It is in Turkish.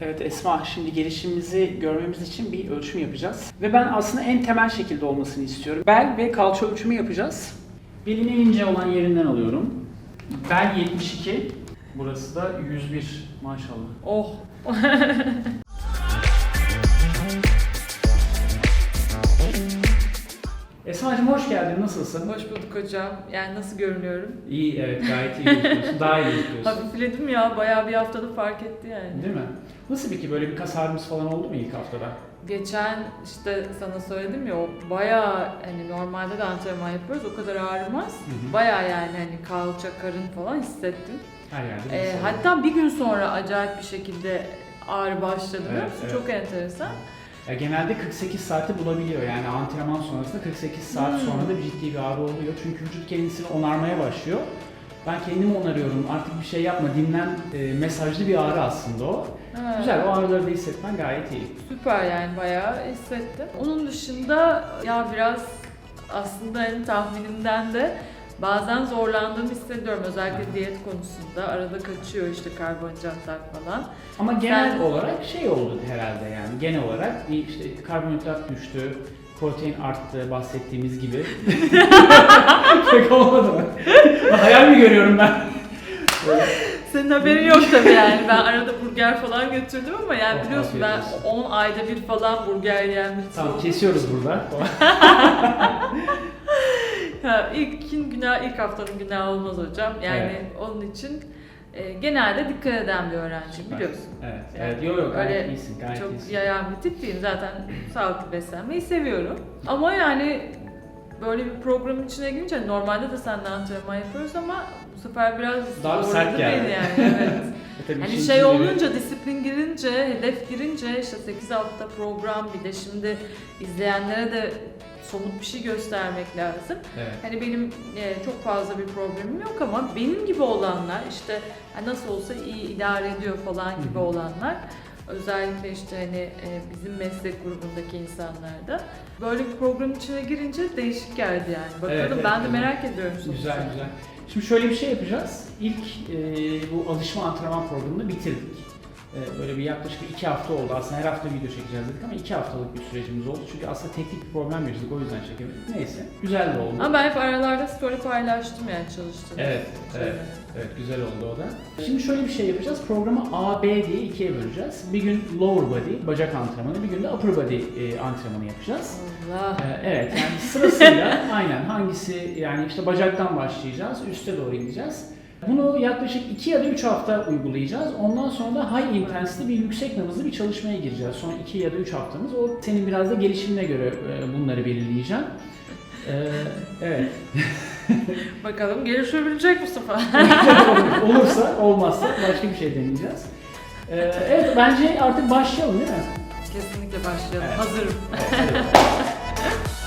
Evet Esma, şimdi gelişimimizi görmemiz için bir ölçüm yapacağız. Ve ben aslında en temel şekilde olmasını istiyorum. Bel ve kalça ölçümü yapacağız. Belin en ince olan yerinden alıyorum. Bel 72, burası da 101 maşallah. Oh. Esma'cığım hoş geldin, nasılsın? Hoş bulduk hocam. Yani nasıl görünüyorum? İyi, evet gayet iyi gözüküyorsun. Daha iyi gözüküyorsun. Hafifledim ya. Bayağı bir haftada fark etti yani. Değil mi? Nasıl peki böyle bir kas ağrımız falan oldu mu ilk haftada? Geçen işte sana söyledim ya o bayağı hani normalde de antrenman yapıyoruz o kadar ağrımaz. hı. Bayağı yani hani kalça, karın falan hissettim. Her yerde. Ee, hatta bir gün sonra acayip bir şekilde ağrı başladı Evet, evet. Çok enteresan. Ya genelde 48 saati bulabiliyor yani antrenman sonrasında 48 saat Hmm. sonra da ciddi bir ağrı oluyor. Çünkü vücut kendisini onarmaya başlıyor. Ben kendimi onarıyorum artık bir şey yapma dinlen e, mesajlı bir ağrı aslında o. Ha. Güzel o ağrıları da hissetmen gayet iyi. Süper yani bayağı hissettim. Onun dışında ya biraz aslında hani tahminimden de bazen zorlandığımı hissediyorum. Özellikle diyet konusunda. Arada kaçıyor işte karbonhidratlar falan. Ama genel Sen- olarak şey oldu herhalde yani genel olarak bir işte karbonhidrat düştü, protein arttı bahsettiğimiz gibi. Pek olmadı mı? Hayal mi görüyorum ben? Senin haberin yok tabii yani. Ben arada burger falan götürdüm ama yani Oh, biliyorsun ben olsun. 10 ayda bir falan burger yiyen birisi Tamam kesiyoruz burada. Ha, ilkin günah, ilk haftanın günahı olmaz hocam. Yani Evet. onun için e, genelde dikkat eden bir öğrenciyim biliyorsun. Evet, Yani evet. Yok yok gayet öyle iyisin, gayet Çok iyisin. yayan bir tip değilim. Zaten sağlıklı beslenmeyi seviyorum. Ama yani böyle bir programın içine girince normalde de seninle antrenman yapıyoruz ama bu sefer biraz Daha sert geldi. beni yani. Evet. Tabii Hani şey olunca, disiplin girince, hedef girince işte 8 hafta program bir de şimdi izleyenlere de somut bir şey göstermek lazım. Evet. Hani benim e, çok fazla bir problemim yok ama benim gibi olanlar işte nasıl olsa iyi idare ediyor falan gibi Hı hı. olanlar özellikle işte hani e, bizim meslek grubundaki insanlar da böyle bir program içine girince değişik geldi yani. Bakalım Evet, evet, ben de merak ediyorum sonuçta. Güzel güzel. Şimdi şöyle bir şey yapacağız. İlk e, bu alışma antrenman programını bitirdik. E, böyle bir yaklaşık iki hafta oldu. Aslında her hafta video çekeceğiz dedik ama iki haftalık bir sürecimiz oldu. Çünkü aslında teknik bir problem yaşadık o yüzden çekemedik. Neyse. Güzel de oldu. Ama ben hep aralarda story paylaştım yani çalıştığım. Evet, evet. Evet güzel oldu o da. Şimdi şöyle bir şey yapacağız. Programı A, B diye ikiye böleceğiz. Bir gün lower body, bacak antrenmanı, bir gün de upper body e, antrenmanı yapacağız. Allah. Ee, Evet yani sırasıyla aynen hangisi yani işte bacaktan başlayacağız, üste doğru gideceğiz. Bunu yaklaşık 2 ya da 3 hafta uygulayacağız. Ondan sonra da high intensity bir yüksek nabızlı bir çalışmaya gireceğiz. Son 2 ya da 3 haftamız. O senin biraz da gelişimine göre e, bunları belirleyeceğim. Ee, evet. Bakalım gelişebilecek bu sefer. Olursa, olmazsa başka bir şey deneyeceğiz. Ee, evet bence artık başlayalım değil mi? Kesinlikle başlayalım. Evet. Hazırım. Evet, bakalım.